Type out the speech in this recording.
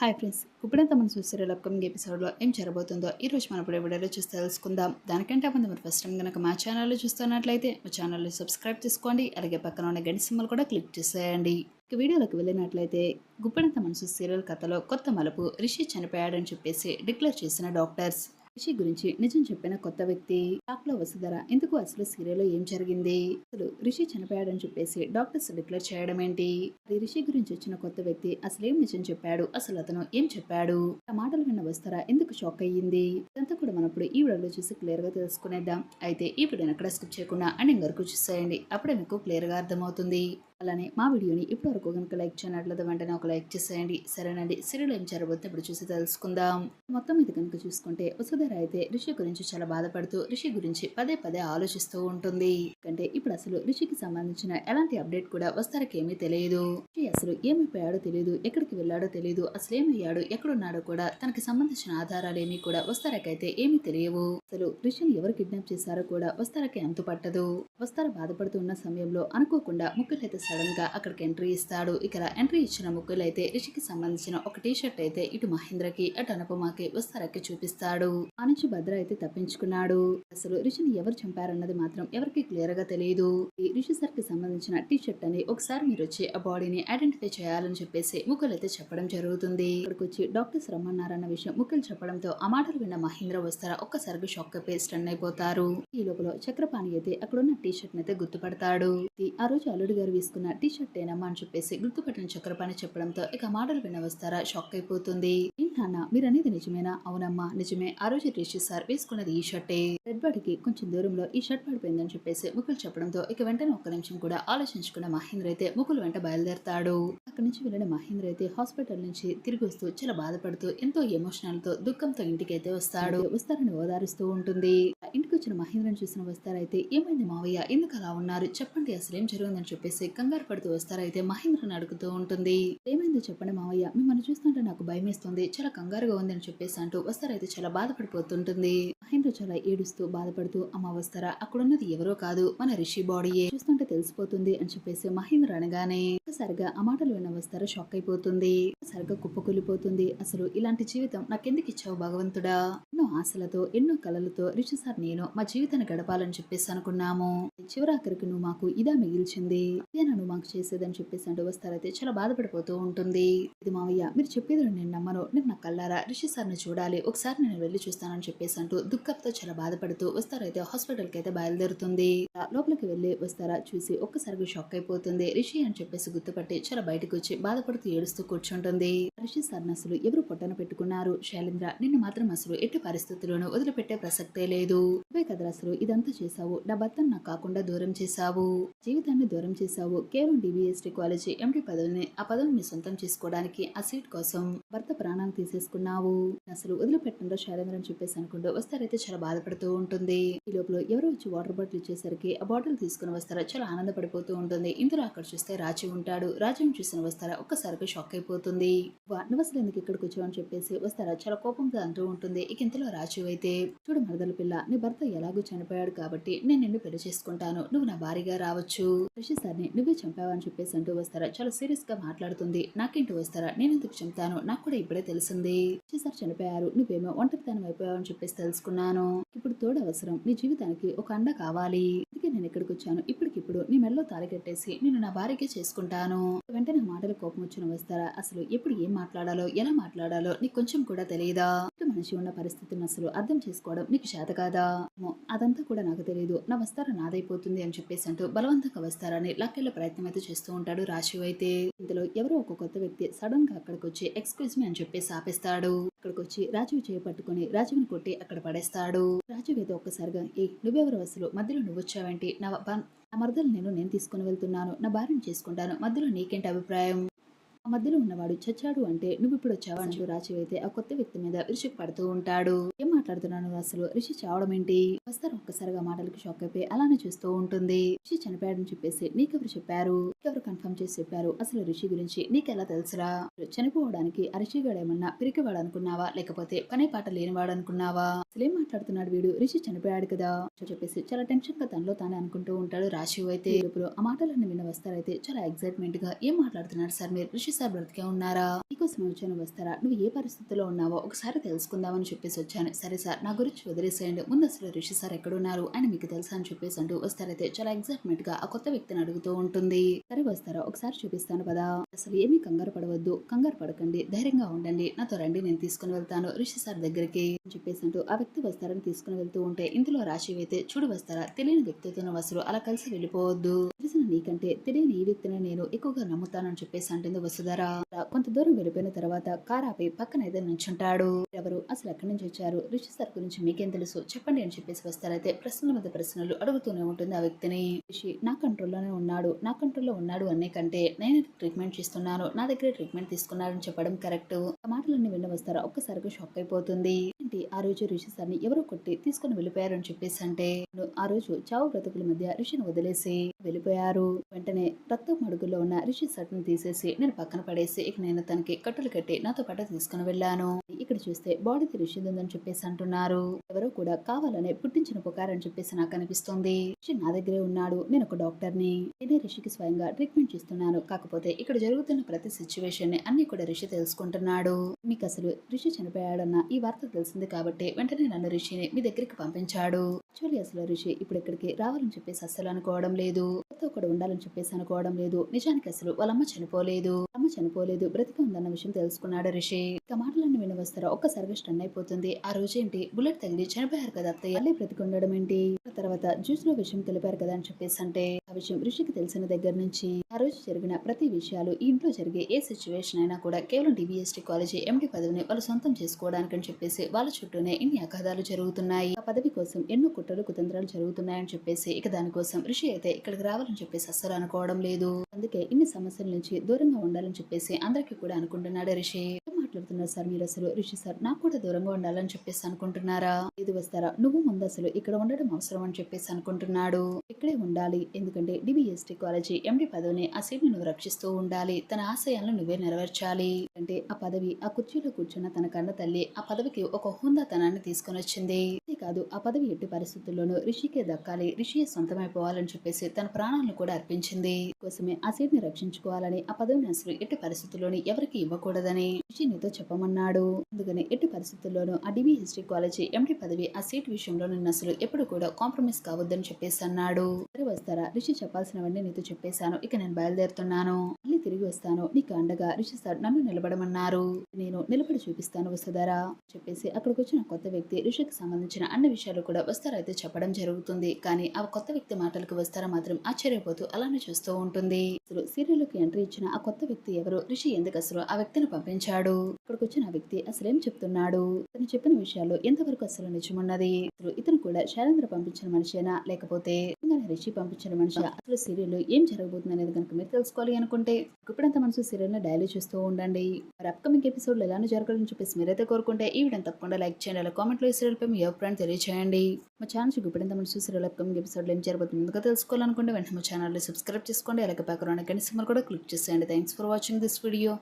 Hi friends. ఇప్పుడంతా మనం చూసే అప్కమింగ్ ఎపిసోడ్లో ఏం జరగబోతుందో ఈ రోజు మనం ఇప్పుడు వీడియోలో చూసి తెలుసుకుందాం. దానికంటే ముందు మీరు ఫస్ట్ టైం కనుక మా ఛానల్లో చూస్తున్నట్లయితే మా ఛానల్ని సబ్స్క్రైబ్ చేసుకోండి. అలాగే పక్కన ఉన్న గంట సింబల్ కూడా క్లిక్ చేసేయండి. ఇక వీడియోలోకి వెళ్ళినట్లయితే గుప్పడంత మనసు సీరియల్ కథలో కొత్త మలుపు రిషి చనిపోయాడని చెప్పేసి డిక్లేర్ చేసిన డాక్టర్స్ రిషి గురించి నిజం చెప్పిన కొత్త వ్యక్తి టాక్లో వసుధర ఎందుకు అసలు సీరియల్లో ఏం జరిగింది? అసలు రిషి చనిపోయాడని చెప్పేసి డాక్టర్స్ డిక్లేర్ చేయడం ఏంటి? అది రిషి గురించి వచ్చిన కొత్త వ్యక్తి అసలేం నిజం చెప్పాడు? అసలు అతను ఏం చెప్పాడు? ఆ మాటలు విన్న వస్తారా ఎందుకు షాక్ అయ్యింది? ఇదంతా కూడా మనం ఇప్పుడు ఈ వీడియోలో చూసి క్లియర్గా తెలుసుకునేద్దాం. అయితే ఈ వీడియోని ఎక్కడ స్కిప్ చేయకుండా అండ్ వరకు చూసేయండి. అప్పుడే మీకు క్లియర్గా అర్థమవుతుంది. అలానే మా వీడియోని ఇప్పటివరకు కనుక లైక్ చేయనట్లయితే వెంటనే ఒక లైక్ చేసేయండి. సరేనండి. సీరియల్ ఏం జరగబోతే ఇప్పుడు చూసి తెలుసుకుందాం. మొత్తం మీద కనుక చూసుకుంటే వసుధర అయితే రిషి గురించి చాలా బాధపడుతూ రిషి గురించి పదే పదే ఆలోచిస్తూ ఉంటుంది. అంటే ఇప్పుడు అసలు రిషికి సంబంధించిన ఎలాంటి అప్డేట్ కూడా వస్తారకి ఏమీ తెలియదు. రిషి అసలు ఏమైపోయాడో తెలియదు. ఎక్కడికి వెళ్ళాడో తెలియదు. అసలు ఏమయ్యాడు? ఎక్కడున్నాడో కూడా తనకి సంబంధించిన ఆధారాలు ఏమీ కూడా వస్తారకైతే ఏమీ తెలియవు. అసలు రిషిని ఎవరు కిడ్నాప్ చేశారో కూడా వస్తారకి అంతుపట్టదు. వస్తార బాధపడుతూ బాధపడుతున్న సమయంలో అనుకోకుండా ముగ్గులైతే సడన్గా అక్కడికి ఎంట్రీ ఇస్తాడు. ఇక్కడ ఎంట్రీ ఇచ్చిన ముగ్గులు అయితే రిషికి సంబంధించిన ఒక టీ షర్ట్ అయితే ఇటు మహేంద్రకి అటు అనుపమాకి వస్తారక్కి చూపిస్తాడు. ఆ నుంచి భద్ర అయితే తప్పించుకున్నాడు. అసలు రిషిని ఎవరు చంపారన్నది మాత్రం ఎవరికి క్లియర్గా తెలియదు ఈ రిషి సార్కి సంబంధించిన టీ షర్ట్ అని ఒకసారి మీరు వచ్చి ఆ బాడీని ఐడెంటిఫై చేయాలని చెప్పేసి ముగ్గులు అయితే చెప్పడం జరుగుతుంది. ఇక్కడికి వచ్చి డాక్టర్స్ రమ్మన్నారన్న విషయం ముగ్గులు చెప్పడంతో ఆ మాటలు విన్న మహేంద్ర వస్తారా ఒక్కసారిగా షాక్ అయిపోయి స్టన్ అయిపోతారు. ఈ లోపల చక్రపాణి అయితే అక్కడున్న టీ షర్ట్ అయితే గుర్తుపడతాడు. ఆ రోజు అల్లుడు గారు వేసుకున్న టీ షర్ట్ ఏనమ్మా అని చెప్పేసి గుర్తుపట్టిన చక్రపాణి చెప్పడంతో ఇక మాటలు వినవస్తారా? షాక్ అయిపోతుంది. నాన్న మీరు అనేది నిజమేనా? అవునమ్మా నిజమే. ఆ రోజు రిషి సార్ వేసుకున్నది ఈ షర్టే. రెడ్ బాడీకి కొంచెం దూరంలో ఈ షర్ట్ పడిపోయిందని చెప్పేసి ముకుల్ చెప్పడంతో ఇక వెంటనే ఒక్క నిమిషం కూడా ఆలోచించుకున్న మహేంద్ర అయితే ముకుల్ వెంట బయలుదేరతాడు. అక్కడి నుంచి వెళ్ళిన మహేంద్ర అయితే హాస్పిటల్ నుంచి తిరిగి వస్తూ చాలా బాధపడుతూ ఎంతో ఎమోషనల్తో దుఃఖంతో ఇంటికి అయితే వస్తాడు. వస్తారని ఓదారుస్తూ ఉంటుంది. ఇంటికి వచ్చిన మహేంద్రని చూసిన వస్తారైతే ఏమైంది మావయ్య? ఎందుకు అలా ఉన్నారు? చెప్పండి అసలు ఏం జరిగిందని చెప్పేసి కంగారు పడుతూ వస్తారైతే మహేంద్రను అడుగుతూ ఉంటుంది. ఏమైందో చెప్పండి మావయ్య. మిమ్మల్ని చూస్తుంటే నాకు భయమేస్తుంది. చాలా చాలా కంగారుగా ఉందని చెప్పేసి అంటూ వస్తారైతే చాలా బాధపడిపోతుంటుంది. మహేంద్ర చాలా ఏడుస్తూ బాధపడుతూ అమ్మ వస్తారా? అక్కడున్నది ఎవరో కాదు మన రిషి బాడీయే. చూస్తుంటే తెలిసిపోతుంది అని చెప్పేసి మహేంద్ర అనగానే ఒక్కసారిగా ఆ మాటలు విన్న వస్తారా షాక్ అయిపోతుంది సరిగ్గా కుప్పకూలిపోతుంది. అసలు ఇలాంటి జీవితం నాకెందుకు ఇచ్చావు భగవంతుడా? ఎన్నో ఆశలతో ఎన్నో కలలతో రిషి సార్ నేను మా జీవితాన్ని గడపాలని చెప్పేసి అనుకున్నాము. చివరాఖరికి నువ్వు మాకు ఇదా మిగిల్చింది. ఇదేనా నువ్వు మాకు చేసేదని చెప్పేసి అంటూ వస్తారైతే చాలా బాధపడిపోతూ ఉంటుంది. ఇది మావయ్య మీరు చెప్పేది నేను నమ్మను. నేను నా కల్లారా రిషి సార్ని చూడాలి. ఒకసారి నేను వెళ్ళి చూస్తానని చెప్పేసి అంటూ దుఃఖంతో చాలా బాధపడుతూ వస్తారైతే హాస్పిటల్కి అయితే బయలుదేరుతుంది. లోపలికి వెళ్ళి వస్తారా చూసి ఒక్కసారిగా షాక్ అయిపోతుంది. రిషి అని చెప్పేసి గుర్తుపట్టి చాలా బయటకు వచ్చి బాధపడుతూ ఏడుస్తూ కూర్చుంటుంది. రిషి సార్ని అసలు ఎవరు పొట్టన పెట్టుకున్నారు? శైలేంద్ర నిన్ను మాత్రం అసలు ఎట్టి పరిస్థితుల్లోనూ వదిలిపెట్టే ప్రసక్తే లేదు. నువ్వే కదా అసలు ఇదంతా చేశావు? నా భర్తను నాకు కాకుండా దూరం చేశావు? జీవితాన్ని దూరం చేశావు? కేవలం డిబిఎస్టీ కాలేజీ ఎండి పదవిని ఆ పదవిని సొంతం చేసుకోవడానికి ఆ సీట్ కోసం భర్త ప్రాణాలు తీసేసుకున్నావు. అసలు వదిలిపెట్టంలో శైలేంద్ర అని చెప్పేసి అనుకుంటూ వస్తారైతే చాలా బాధపడుతూ ఉంటుంది. ఈ లోపల ఎవరో వచ్చి వాటర్ బాటిల్ ఇచ్చేసరికి ఆ బాటిల్ తీసుకుని వస్తారో? చాలా ఆనందపడిపోతూ ఉంటుంది. ఇందులో అక్కడ చూస్తే రాజు ఉంటాడు. రాజుని చూసిన వస్తారా ఒక్కసారిగా షాక్ అయిపోతుంది. "వా, నువ్వు అసలు ఎందుకు ఇక్కడికి వచ్చావని చెప్పేసి వస్తారా? చాలా కోపంగా అంటూ ఉంటుంది. ఇక ఇంతలో రాజు అయితే చూడు మరదల పిల్ల నీ భర్త ఎలాగో చనిపోయాడు కాబట్టి నేను నిన్ను పెళ్ళి చేసుకుంటాను. నువ్వు నా భారీగా రావచ్చు. రిషి సార్ని నువ్వే చంపావని చెప్పేసి అంటూ వస్తారా? చాలా సీరియస్గా మాట్లాడుతుంది. నాకేంటి వస్తారా? నేను ఎందుకు చంపుతాను? నాకు కూడా ఇప్పుడే తెలిసింది. రిషి సార్ చనిపోయారు. నువ్వేమో ఒంటరితనం అయిపోయావని చెప్పేసి తెలుసుకున్నాను. ఇప్పుడు తోడు అవసరం. నీ జీవితానికి ఒక అండ కావాలి. అందుకే నేను ఇక్కడికి వచ్చాను. ఇప్పటికిప్పుడు నీ మెడలో తాళి కట్టేసి నేను నా భార్యకే చేసుకుంటాను. వెంటనే. మాటలు కోపం వచ్చిన వస్తారా? అసలు ఎప్పుడు ఏం మాట్లాడాలో ఎలా మాట్లాడాలో నీకు కొంచెం కూడా తెలియదా? మనిషి ఉన్న పరిస్థితిని అసలు అర్థం చేసుకోవడం నీకు చేత కాదా? అదంతా కూడా నాకు తెలియదు. నా వస్తారా? నాదైపోతుంది అని చెప్పేసి అంటూ బలవంతంగా వస్తారని లాక్కెళ్ళే ప్రయత్నం అయితే చేస్తూ ఉంటాడు రాశి అయితే. ఇందులో ఎవరో ఒక కొత్త వ్యక్తి సడన్గా అక్కడికి వచ్చి ఎక్స్క్యూజ్ మీ అని చెప్పేసి ఆపేస్తాడు. అక్కడికి వచ్చి రాజీవ్ చేపట్టుకుని రాజుని కొట్టి అక్కడ పడేస్తాడు. రాజీవ్ అయితే ఒక్కసారిగా ఏ నువ్వెవరు అసలు? మధ్యలో నువ్వు వచ్చావంటే నా నా మరదలు నేను నేను తీసుకుని వెళ్తున్నాను. నా భార్యను చేసుకుంటాను. మధ్యలో నీకేంటి అభిప్రాయం? ఆ మధ్యలో ఉన్నవాడు చచ్చాడు అంటే నువ్వు ఇప్పుడు వచ్చావా అంటూ అయితే ఆ కొత్త వ్యక్తి మీద విరుచుకు పడుతూ ఉంటాడు. మాట్లాడుతున్నాను అసలు. రిషి చావడం ఏంటి? వస్తారు ఒక్కసారిగా మాటలకి షాక్ అయిపోయి అలానే చూస్తూ ఉంటుంది. రిషి చనిపోయాడని చెప్పేసి నీకెవరు చెప్పారు? నీకెవరు కన్ఫర్మ్ చేసి చెప్పారు? అసలు రిషి గురించి నీకెలా తెలుసురా? చనిపోవడానికి ఆ రిషి గాడు ఏమన్నా పిరికివాడు అనుకున్నావా లేకపోతే పనే పాట లేనివాడు అనుకున్నావా అసలు ఏం మాట్లాడుతున్నాడు వీడు? రిషి చనిపోయాడు కదా? చెప్పేసి చాలా టెన్షన్గా తనలో తానే అనుకుంటూ ఉంటాడు రాశి అయితే. ఇప్పుడు ఆ మాటలన్నీ విన్న వస్తారైతే చాలా ఎక్సైట్మెంట్గా ఏం మాట్లాడుతున్నారు సార్ మీరు? రిషి సార్ బ్రతికే ఉన్నారా? నీకోసం వచ్చాను వస్తారా? నువ్వు ఏ పరిస్థితిలో ఉన్నావో ఒకసారి తెలుసుకుందామని చెప్పేసి వచ్చాను. సరే సార్ నా గురించి వదిలేసేయండి. ముందు అసలు రిషి సార్ ఎక్కడున్నారు అని మీకు తెలుసా అని చెప్పేసి అంటూ వస్తారైతే చాలా ఎక్సైట్మెంట్గా ఆ కొత్త వ్యక్తిని అడుగుతూ ఉంటుంది. సరే వస్తారా? ఒకసారి చూపిస్తాను కదా. అసలు ఏమీ కంగారు పడవద్దు. కంగారు పడకండి. ధైర్యంగా ఉండండి. నాతో రండి నేను తీసుకుని వెళ్తాను రిషి సార్ దగ్గరికి అని చెప్పేసి అంటూ ఆ వ్యక్తి వస్తారని తీసుకుని వెళ్తూ ఉంటే ఇందులో రాశి అయితే చూడు వస్తారా? తెలియని వ్యక్తితో వసలు అలా కలిసి వెళ్ళిపోవద్దు. తెలిసిన నీకంటే తెలియని ఈ వ్యక్తిని నేను ఎక్కువగా నమ్ముతానని చెప్పేసి అంటుంది వసుధారా. కొంత దూరం వెళ్ళిపోయిన తర్వాత కార్ ఆపి పక్కన అయితే నుంచుంటాడు ఎవరు? అసలు ఎక్కడి నుంచి వచ్చారు? రిషి సార్ గురించి మీకేం తెలుసు? చెప్పండి అని చెప్పేసి వస్తారైతే ప్రశ్నల మీద ప్రశ్నలు అడుగుతూనే ఉంటుంది ఆ వ్యక్తిని. రిషి నా కంట్రోల్లోనే ఉన్నాడు. నా కంట్రోల్లో ఉన్నాడు అనే కంటే నేను ట్రీట్మెంట్ చేస్తున్నాను. నా దగ్గర ట్రీట్మెంట్ తీసుకున్నాడని చెప్పడం కరెక్ట్. ఆ మాటలన్నీ విన్న వస్తారా? ఒక్కసారిగా షాక్ అయిపోతుంది. ఏంటి? ఆ రోజు రిషి సార్ని ఎవరో కొట్టి తీసుకుని వెళ్ళిపోయారని చెప్పేసి అంటే ఆ రోజు చావు బ్రతుకుల మధ్య రిషిని వదిలేసి వెళ్ళిపోయారు. వెంటనే రక్తం అడుగులో ఉన్న రిషి సట్ని తీసేసి నేను పక్కన పడేసి ఇక నేను తనకి కట్టులు కట్టి నాతో పాటు తీసుకుని వెళ్ళాను. ఇక్కడ చూస్తే బాడీకి రిషి ఉందని చెప్పేసి అంటున్నారు. ఎవరో కూడా కావాలనే పుట్టించిన పుకారని చెప్పేసి నాకు అనిపిస్తుంది. రిషి నా దగ్గరే ఉన్నాడు. నేను ఒక డాక్టర్ని. నేనే రిషికి స్వయంగా ట్రీట్మెంట్ చేస్తున్నాను. కాకపోతే ఇక్కడ జరుగుతున్న ప్రతి సిచ్యువేషన్ని అన్ని కూడా రిషి తెలుసుకుంటున్నాడు. మీకు అసలు రిషి చనిపోయాడన్న ఈ వార్త తెలిసింది కాబట్టి వెంటనే నన్ను రిషిని మీ దగ్గరికి పంపించాడు. యాక్చువల్లీ అసలు రిషి ఇప్పుడు ఇక్కడికి రావాలని చెప్పేసి అస్సలు అనుకోవడం లేదు. తో కూడా ఉండాలని చెప్పేసి అనుకోవడం లేదు. నిజానికి అసలు వాళ్ళమ్మ చనిపోలేదు. అమ్మ చనిపోలేదు. బ్రతికి ఉందన్న విషయం తెలుసుకున్నాడు రిషి. ఇక మాటలన్నీ వినవస్తారా ఒక్కసారిగా స్టన్ అయిపోతుంది. ఆ రోజేంటి? బుల్లెట్ తగిలి చనిపోయారు కదా అత్తయ్య. మళ్ళీ బ్రతికి ఉండడం ఏంటి తర్వాత జ్యూస్లో విషయం తెలిపారు కదా అని చెప్పేసి అంటే విషయం ఋషికి తెలిసిన దగ్గర నుంచి ఆ రోజు జరిగిన ప్రతి విషయాలు ఇంట్లో జరిగే ఏ సిచ్యువేషన్ అయినా కూడా కేవలం డిబిఎస్టీ కాలేజీ ఎండి పదవిని వాళ్ళు సొంతం చేసుకోవడానికని చెప్పేసి వాళ్ళ చుట్టూనే ఇన్ని అగాధాలు జరుగుతున్నాయి. ఆ పదవి కోసం ఎన్నో కుట్రలు కుతంత్రాలు జరుగుతున్నాయని చెప్పేసి ఇక దానికోసం ఋషి అయితే ఇక్కడికి రావాలని చెప్పేసి అస్సలు అనుకోవడం లేదు. అందుకే ఇన్ని సమస్యల నుంచి దూరంగా ఉండాలని చెప్పేసి అందరికీ కూడా అనుకుంటున్నాడు రిషి. మాట్లాడుతున్నారు సార్. మీరు అసలు రిషి సార్ నాకు కూడా దూరంగా ఉండాలని చెప్పేసి అనుకుంటున్నారా? ఇది వస్తారా? నువ్వు ముందు అసలు ఇక్కడ ఉండడం అవసరం అని చెప్పేసి అనుకుంటున్నాడు. ఇక్కడే ఉండాలి. ఎందుకంటే డిబిఎస్టీ కాలేజీ ఎండి పదవిని ఆ సీట్ని నువ్వు రక్షిస్తూ ఉండాలి. తన ఆశయాలను నువ్వే నెరవేర్చాలి. అంటే ఆ పదవి ఆ కుర్చీలో కూర్చున్న తన కన్న తల్లి ఆ పదవికి ఒక హుందాతనాన్ని తీసుకొని వచ్చింది. కాదు ఆ పదవి ఎట్టి పరిస్థితుల్లోనూ రిషికే దక్కాలి రిషియే సొంతమైపోవాలని చెప్పేసి తన ప్రాణాలను కూడా అర్పించింది. కోసమే ఆ సీట్ని రక్షించుకోవాలని ఆ పదవిని అసలు ఎట్టి పరిస్థితుల్లోని ఎవరికి ఇవ్వకూడదని రిషి నీతో చెప్పమన్నాడు. అందుకని ఎట్టి పరిస్థితుల్లోనూ ఆ డిబి హిస్టరీ కాలేజీ ఎండి పదవి ఆ సీట్ విషయంలో నిన్ను అసలు ఎప్పుడు కూడా కాంప్రమైజ్ కావద్దని చెప్పేసి అన్నాడు. సరే వస్తారా? రిషి చెప్పాల్సినవన్నీ నీతో చెప్పేశాను. ఇక నేను బయలుదేరుతున్నాను. మళ్ళీ తిరిగి వస్తాను. నీకు అండగా రిషి సార్ నన్ను నిలబడమన్నారు. నేను నిలబడి చూపిస్తాను వసుధారా చెప్పేసి అక్కడికి వచ్చిన కొత్త వ్యక్తి ఋషికి సంబంధించిన అన్ని విషయాలు కూడా వస్తారా అయితే చెప్పడం జరుగుతుంది. కానీ ఆ కొత్త వ్యక్తి మాటలకు వస్తారా మాత్రం ఆశ్చర్యపోతూ అలానే చూస్తూ ఉంటుంది. అసలు సీరియల్కి ఎంట్రీ ఇచ్చిన ఆ కొత్త వ్యక్తి ఎవరు? రిషి ఎందుకు అసలు ఆ వ్యక్తిని పంపించాడు? ఇక్కడికి వచ్చిన ఆ వ్యక్తి అసలు ఏం చెప్తున్నాడు? తను చెప్పిన విషయాల్లో ఎంతవరకు అసలు నిజమున్నది? అసలు ఇతను కూడా శైలేంద్ర పంపించిన మనిషేనా? లేకపోతే ఋషి రిషి పంపించిన మనిషి? అసలు సీరియల్ ఏం జరగబోతుంది అనేది కనుక మీరు తెలుసుకోవాలి అనుకుంటే ఇప్పుడంతా మనసు సీరియల్ డైలీ చూస్తూ ఉండండి. మరి అప్కమింగ్ ఎపిసోడ్లు ఎలానో జరగాలని చెప్పేసి మీరైతే కోరుకుంటే ఈ వీడియోని తప్పకుండా లైక్ చేయండి అలా కామెంట్లో ఈ మీ అభిప్రాయం తెలియజేయండి మా ఛానల్ ఇప్పుడంతా మనసు సీరియల్ అప్కమింగ్ ఎపిసోడ్లు ఏం జరగబోతుంది ముందుగా తెలుసుకోవాలనుకుంటే వెంటనే మా ఛానల్ని సబ్స్క్రైబ్ చేసుకోండి అలాగే పక్కన కనీసం కూడా క్లిక్ చేసేయండి. Thanks for watching this video